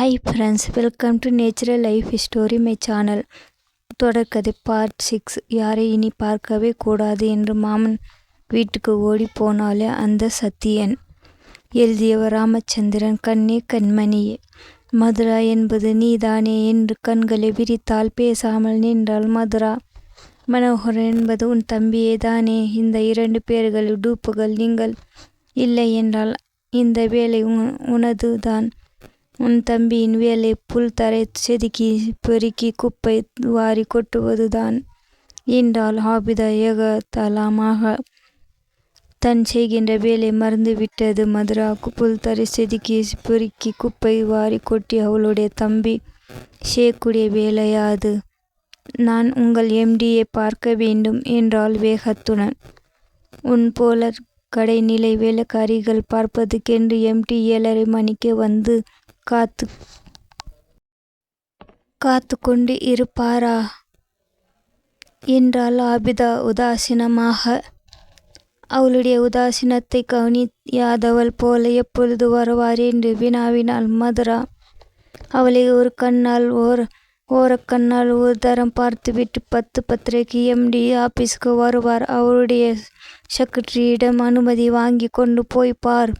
Hi friends welcome to natural life story my channel தொடர்கதை part six யாரை இனி பார்க்கவே கூடாது என்று மாமன் வீட்டுக்கு ஓடி போனாலே அந்த சத்தியன். எழுதியவர் ராமச்சந்திரன் கண்ணே கண்மணியே மதுரா என்பது நீதானே என்று கண்களை விரித்தால் பேசாமல் நின்றால் மதுரா. மனோகரன் என்பது உன் தம்பியே தானே இந்த இரண்டு பேர்கள் டூப்புகள் நீங்கள் இல்லை என்றால் இந்த வேலை உன் உனது தான் உன் தம்பியின் வேலை புல் தரை செதுக்கி பெருக்கி குப்பை வாரி கொட்டுவதுதான். என்றால் ஹாபிதா ஏகதலமாக தன் செய்கின்ற வேலை மறந்துவிட்டது. மதுரா புல் தரை செதுக்கி பெருக்கி குப்பை வாரி கொட்டி அவளுடைய தம்பி செய்யக்கூடிய வேலையா அது? நான் உங்கள் எம்டியை பார்க்க வேண்டும் என்றால் வேகத்துடன். உன் போல கடைநிலை வேலைக்காரிகள் பார்ப்பதுக்கென்று எம்டி ஏழரை மணிக்கு வந்து காத்து காத்து கொண்டு இருப்பாரா? என்றாள் ஆபிதா உதாசீனமாக. அவளுடைய உதாசீனத்தை கவனியாதவள் போல எப்பொழுது வருவார் என்று வினாவினாள் மதுரா. அவளை ஒரு கண்ணால் ஓர் ஓரக்கண்ணால் ஒரு தரம் பார்த்துவிட்டு பத்து பத்திரிகை எம்டி ஆபீஸ்க்கு வருவார். அவருடைய செக்ரட்டரியிடம் அனுமதி வாங்கி கொண்டு போய் பார்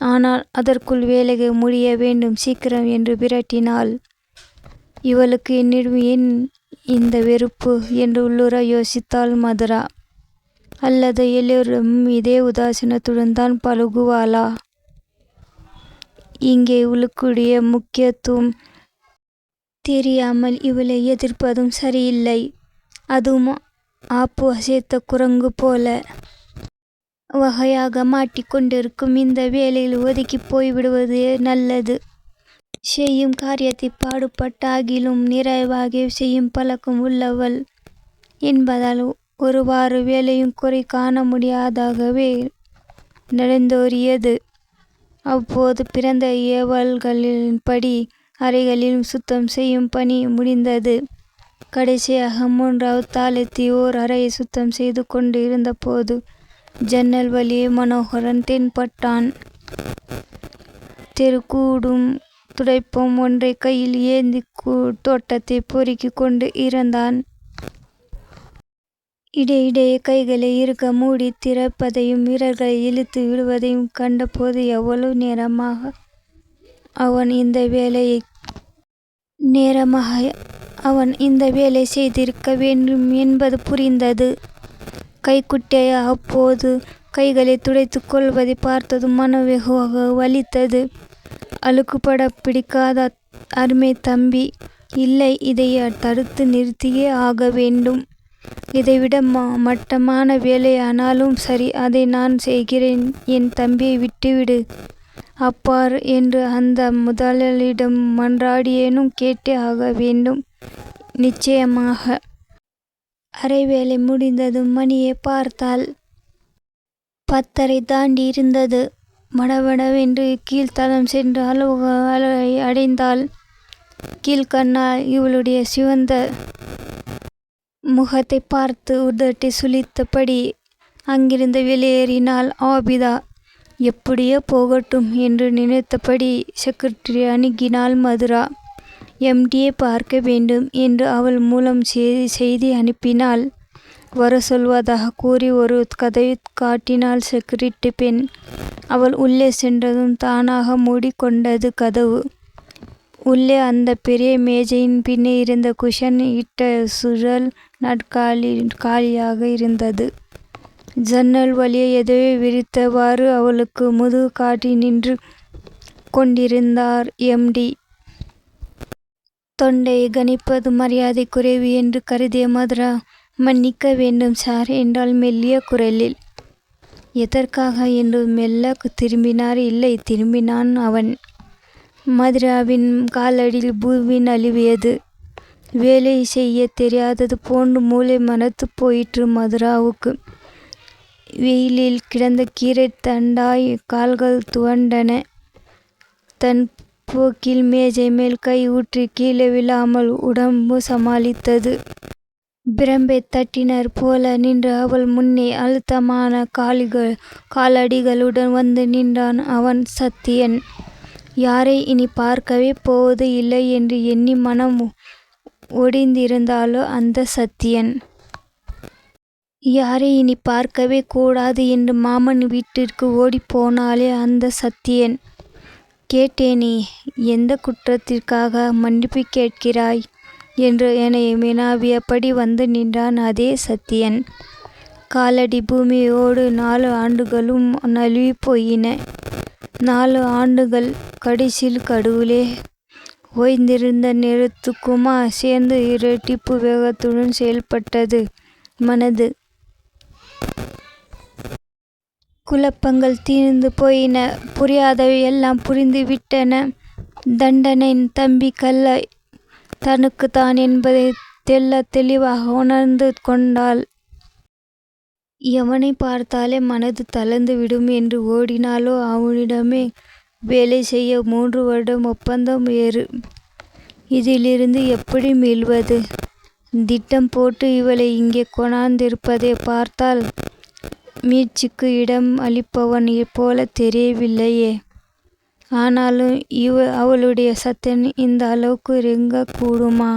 ஆனால் அதற்குள் வேலையை முடிய வேண்டும் சீக்கிரம் என்று விரட்டினாள். இவளுக்கு என்னிடம் ஏன் இந்த வெறுப்பு? என்று உள்ளுர யோசித்தாள் மதுரா. அல்லது எல்லோரும் இதே உதாசீனத்துடன் தான் பழகுவாளா? இங்கே இவளுக்குடைய முக்கியத்துவம் தெரியாமல் இவளை எதிர்ப்பதும் சரியில்லை. அதுவும் ஆப்பு அசைத்த குரங்கு போல. வகையாக மாட்டிக்கொண்டிருக்கும் இந்த வேலையில் ஒதுக்கி போய்விடுவது நல்லது. செய்யும் காரியத்தை பாடுபட்டாகிலும் நிறைவாக செய்யும் பழக்கம் உள்ளவள் என்பதால் ஒருவாறு வேலையும் குறை காண முடியாதாகவே நடந்தோறியது. அப்போது பிறந்த ஏவல்களின்படி அறைகளிலும் சுத்தம் செய்யும் பணி முடிந்தது. கடைசியாக மூன்றாவது தாளத்தை ஓர் அறையை சுத்தம் செய்து கொண்டு இருந்தபோது ஜன்னல் வழியே மனோகரன் தென்பட்டான். தெருக்கூடும் துடைப்பம் ஒன்றை கையில் ஏந்தி தோட்டத்தை பொறுக்கி கொண்டு இறந்தான். இடையிடையே கைகளை இருக்க மூடி திறப்பதையும் வீரர்களை இழுத்து விடுவதையும் கண்டபோது எவ்வளவு நேரமாக அவன் இந்த வேலையை நேரமாக அவன் இந்த வேலை செய்திருக்க வேண்டும் என்பது புரிந்தது. கைக்குட்டையை அப்போது கைகளை துடைத்து கொள்வதை பார்த்ததும் மன வெகுவாக வலித்தது. அழுக்குப்பட பிடிக்காத அருமை தம்பி இல்லை இதை தடுத்து நிறுத்தியே ஆக வேண்டும். இதைவிட மா மட்டமான வேலையானாலும் சரி அதை நான் செய்கிறேன். என் தம்பியை விட்டுவிடு. அப்பார் என்று அந்த முதலாளியிடம் மன்றாடியேனும் கேட்டே ஆக வேண்டும். நிச்சயமாக. அரை வேலை முடிந்ததும் மணியை பார்த்தாள் பத்தரை தாண்டி இருந்தது. மடவடவென்று கீழ்த்தளம் சென்று அலுவலகை அடைந்தாள் கீழ்கண்ணால் இவளுடைய சிவந்த முகத்தை பார்த்து உதட்டி சுழித்தபடி அங்கிருந்து வெளியேறினாள் ஆபிதா. எப்படியோ போகட்டும் என்று நினைத்தபடி செக்ரட்டரி அணுகினாள் மதுரா. எம்டியை பார்க்க வேண்டும் என்று அவள் மூலம் செய்தி செய்தி அனுப்பினாள். வர சொல்வதாக கூறி ஒரு கதவை காட்டினாள் செக்யூரிட்டி பெண். அவள் உள்ளே சென்றதும் தானாக மூடிக்கொண்டது கதவு. உள்ளே அந்த பெரிய மேஜையின் பின்னே இருந்த குஷன் இட்ட சுழல் நாட்காலி காலியாக இருந்தது. ஜன்னல் வழியை எதையோ விரித்தவாறு அவளுக்கு முதுகு காட்டி நின்று கொண்டிருந்தார் எம்டி தொண்டையை கணிப்பது மரியாதை குறைவு என்று கருதிய மதுரா மன்னிக்க வேண்டும் சார் என்றால் மெல்லிய குரலில். எதற்காக? என்று மெல்ல திரும்பினார். இல்லை திரும்பினான் அவன். மதுராவின் காலடியில் பூமி நழுவியது வேலை செய்ய தெரியாதது போன்று மூளை மனத்து போயிற்று மதுராவுக்கு. வெயிலில் கிடந்த கீரை தண்டாய் கால்கள் துவண்டன. தன் போக்கில் மேஜை மேல் கை ஊற்றி கீழே விழாமல் உடம்பு சமாளித்தது. பிரம்பை தட்டினர் போல நின்று அவள் முன்னே அழுத்தமான காலிகள் காலடிகளுடன் வந்து நின்றான் அவன் சத்தியன். யாரை இனி பார்க்கவே போவது இல்லை என்று எண்ணி மனம் ஒடிந்திருந்தாலோ அந்த சத்தியன். யாரை இனி பார்க்கவே கூடாது என்று மாமன் வீட்டிற்கு ஓடிப்போனாலே அந்த சத்தியன். கேட்டேனே எந்த குற்றத்திற்காக மன்னிப்பு கேட்கிறாய்? என்று என்னை வினாவியபடி வந்து நின்றான் அதே சத்தியன் காலடி பூமியோடு நாலு ஆண்டுகளும் நழுவி போயின நாலு ஆண்டுகள் கடைசியில் கடவுளே. ஓய்ந்திருந்த நேரத்துக்குமா சேர்ந்து இரட்டிப்பு வேகத்துடன் செயல்பட்டது. மனது குழப்பங்கள் தீர்ந்து போயின. புரியாதவை எல்லாம் புரிந்து விட்டன. தண்டனின் தம்பி கல்ல தனக்குத்தான் என்பதை தெல்ல தெளிவாக உணர்ந்து கொண்டாள். எவனை பார்த்தாலே மனது தளர்ந்து விடும் என்று ஓடினாலோ அவனிடமே வேலை செய்ய மூன்று வருடம் ஒப்பந்தம் வேறு இதிலிருந்து எப்படி மீள்வது? திட்டம் போட்டு இவளை இங்கே கொணாந்திருப்பதை பார்த்தால் மீட்சிக்கு இடம் அளிப்பவன் போல தெரியவில்லையே. ஆனாலும் இவ அவளுடைய சத்தன் இந்த அளவுக்கு ரெங்க கூடுமா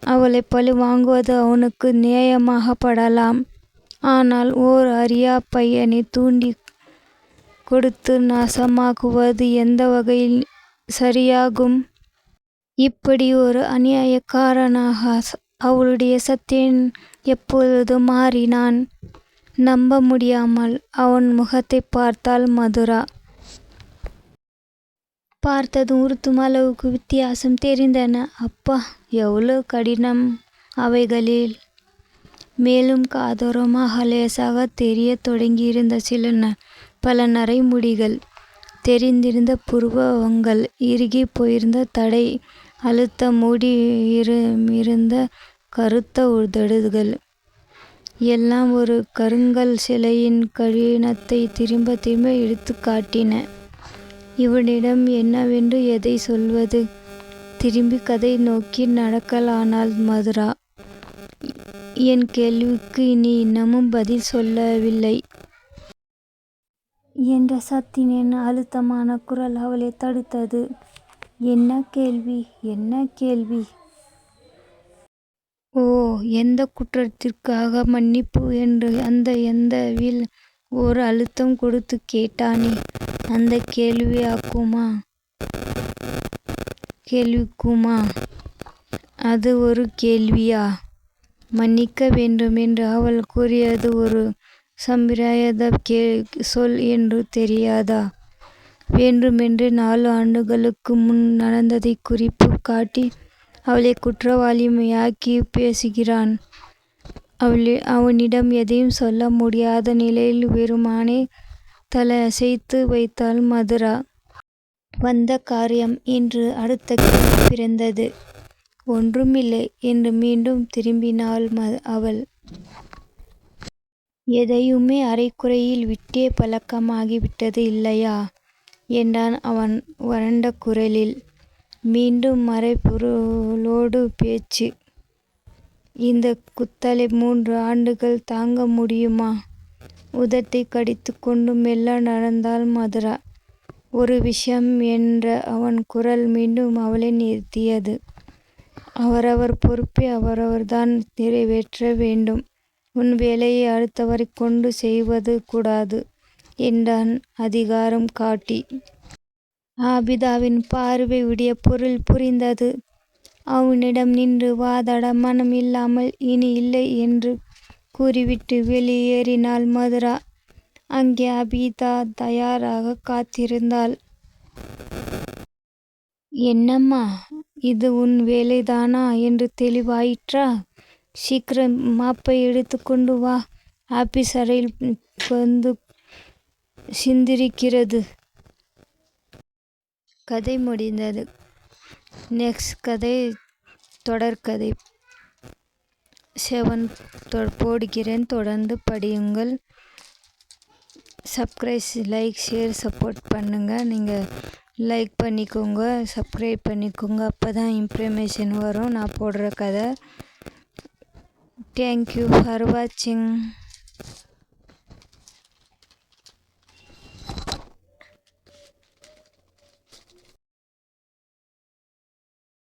அவளை பழி வாங்குவது அவனுக்கு நியாயமாகப்படலாம் ஆனால் ஓர் அறியா பையனை தூண்டி கொடுத்து நாசமாக்குவது எந்த வகையில் சரியாகும்? இப்படி ஒரு அநியாயக்காரனாக அவளுடைய சத்தியன் எப்பொழுது மாறினான்? நம்ப முடியாமல் அவன் முகத்தை பார்த்தாள் மதுரா. பார்த்ததும் உறுத்தும் அளவுக்கு வித்தியாசம் தெரிந்தன. அப்பா எவ்வளோ கடினம் அவைகளில். மேலும் காதோரமாக லேசாக தெரிய தொடங்கியிருந்த சில ந பல நரைமுடிகள் தெரிந்திருந்த புருவங்கள் இறுகி போயிருந்த தடை அழுத்த மூடி இருந்த கருத்த உதடுகள் எல்லாம் ஒரு கருங்கல் சிலையின் கடினத்தை திரும்ப திரும்ப எடுத்து காட்டின. இவனிடம் என்னவென்று எதை சொல்வது? திரும்பி கதை நோக்கி நடக்கலானால் மதுரா? என் கேள்விக்கு இனி இன்னமும் பதில் சொல்லவில்லை. என்ற சத்தினின் அழுத்தமான குரல் அவளை தடுத்தது. என்ன கேள்வி? என்ன கேள்வி? ஓ எந்த குற்றத்திற்காக மன்னிப்பு என்று அந்த எந்த வில் ஒரு அழுத்தம் கொடுத்து கேட்டானே? அந்த கேள்வியாக்குமா கேள்விக்குமா? அது ஒரு கேள்வியா? மன்னிக்க வேண்டும் என்று அவள் கூறியது ஒரு சம்பிராயத கே சொல் என்று தெரியாதா? வேண்டுமென்று நாலு ஆண்டுகளுக்கு முன் நடந்ததை குறிப்பு காட்டி அவளை குற்றவாளிமையாக்கி பேசுகிறான். அவளை அவனிடம் எதையும் சொல்ல முடியாத நிலையில் வெறுமானே தலை அசைத்து வைத்தாள் மதுரா. வந்த காரியம் என்று அடுத்த கேள்வி பிறந்தது. ஒன்றுமில்லை என்று மீண்டும் திரும்பினாள் ம அவள். எதையுமே அரைக்குறையில் விட்டே பழக்கமாகிவிட்டது இல்லையா? என்றான் அவன் வறண்ட குரலில். மீண்டும் மறைபொருளோடு பேச்சு. இந்த குத்தலை மூன்று ஆண்டுகள் தாங்க முடியுமா? உதட்டை கடித்து கொண்டு மெல்ல நடந்தாள் மதுரா. ஒரு விஷயம் என்ற அவன் குரல் மீண்டும் அவளை நிறுத்தியது. அவரவர் பொறுப்பை அவரவர்தான் நிறைவேற்ற வேண்டும். உன் வேலையை அடுத்தவரை கொண்டு செய்வது கூடாது என்றான் அதிகாரம் காட்டி. ஆபிதாவின் பார்வை உடைய பொருள் புரிந்தது. அவனிடம் நின்று வாதாட மனம் இல்லாமல் இனி இல்லை என்று கூறிவிட்டு வெளியேறினாள் மதுரா. அங்கே அபிதா தயாராக காத்திருந்தாள். என்னம்மா இது உன் வேலைதானா? என்று தெளிவாயிற்றா? சீக்கிரம் மாப்பை எடுத்துக்கொண்டு வா. ஆபீஸ் அறையில் வந்து சிந்திரிக்கிறது. கதை முடிந்தது. நெக்ஸ்ட் கதை தொடர்கதை செவன் போடுகிறேன். தொடர்ந்து படியுங்கள். சப்ஸ்கிரைப் லைக் ஷேர் சப்போர்ட் பண்ணுங்கள் நீங்கள் லைக் பண்ணிக்கோங்க சப்ஸ்கிரைப் பண்ணிக்கோங்க. அப்போ தான் இன்ஃபர்மேஷன் வரும். நான் போடுற கதை. தேங்க்யூ ஃபார் வாட்சிங்